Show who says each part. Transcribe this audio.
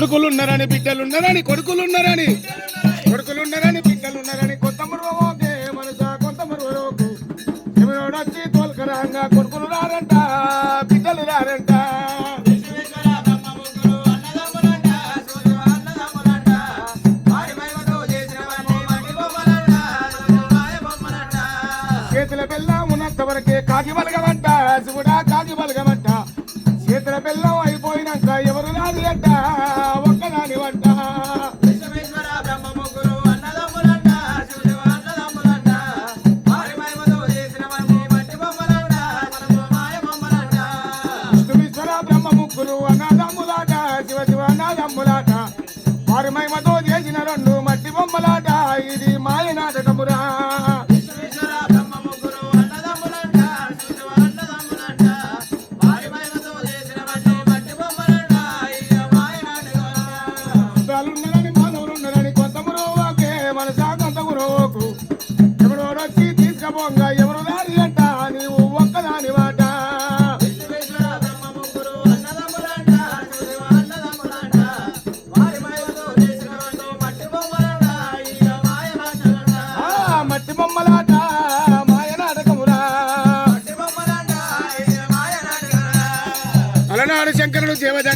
Speaker 1: కొడుకులున్నారని కొడుకులు కొడుకులున్నారని కొడుకులున్నారని బిడ్డలున్నారని కొంత మురువోకే మనసా కొంత మురువోకు ఎవరోడు తోలుకరాంగా కొడుకులు రారంట బిడ్డలు రారంట. చేతుల బెల్లం ఉన్నంత వరకే కాకి బలగమంట శివుడా కాకి బలగమంట. చేతుల బెల్లం ఒక్కదాని వంట బ్రహ్మ ముగ్గురు అన్నదమ్ములాట. శివ శివ అన్నదమ్ములాట. వారి మహిమతో చేసిన ఎవరు దారి అంట నీవు ఒక్కదాని ఆ మట్టి బొమ్మలాట మాయ నాటకమురా. అలనాడు శంకరుడు దేవద